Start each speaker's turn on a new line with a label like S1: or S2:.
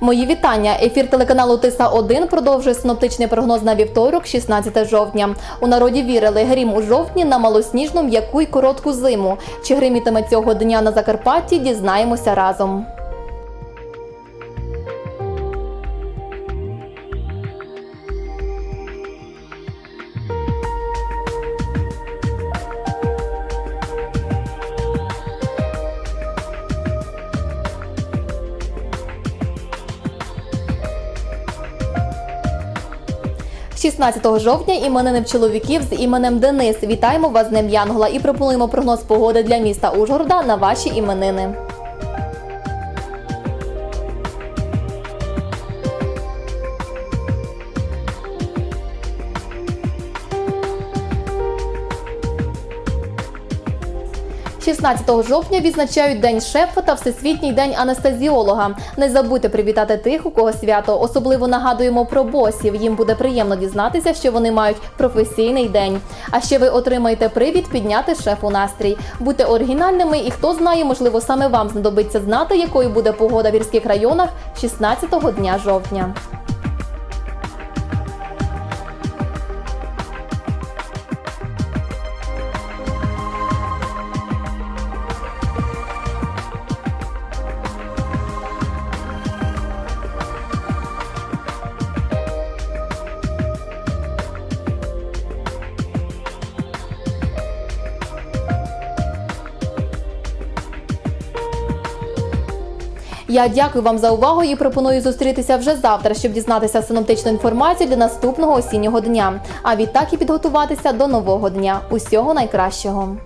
S1: Мої вітання. Ефір телеканалу Тиса 1 продовжує синоптичний прогноз на вівторок, 16 жовтня. У народі вірили грім у жовтні на малосніжну м'яку й коротку зиму. Чи гримітиме цього дня на Закарпатті, дізнаємося разом. – 16 жовтня іменини чоловіків з іменем Денис. Вітаємо вас з Днем Янгола і пропонуємо прогноз погоди для міста Ужгорода на ваші іменини. – 16 жовтня відзначають День шефа та Всесвітній день анестезіолога. Не забудьте привітати тих, у кого свято. Особливо нагадуємо про босів. Їм буде приємно дізнатися, що вони мають професійний день. А ще ви отримаєте привід підняти шефу настрій. Будьте оригінальними, і хто знає, можливо, саме вам знадобиться знати, якою буде погода в гірських районах 16-го дня жовтня. Я дякую вам за увагу і пропоную зустрітися вже завтра, щоб дізнатися синоптичну інформацію для наступного осіннього дня. А відтак і підготуватися до нового дня. Усього найкращого.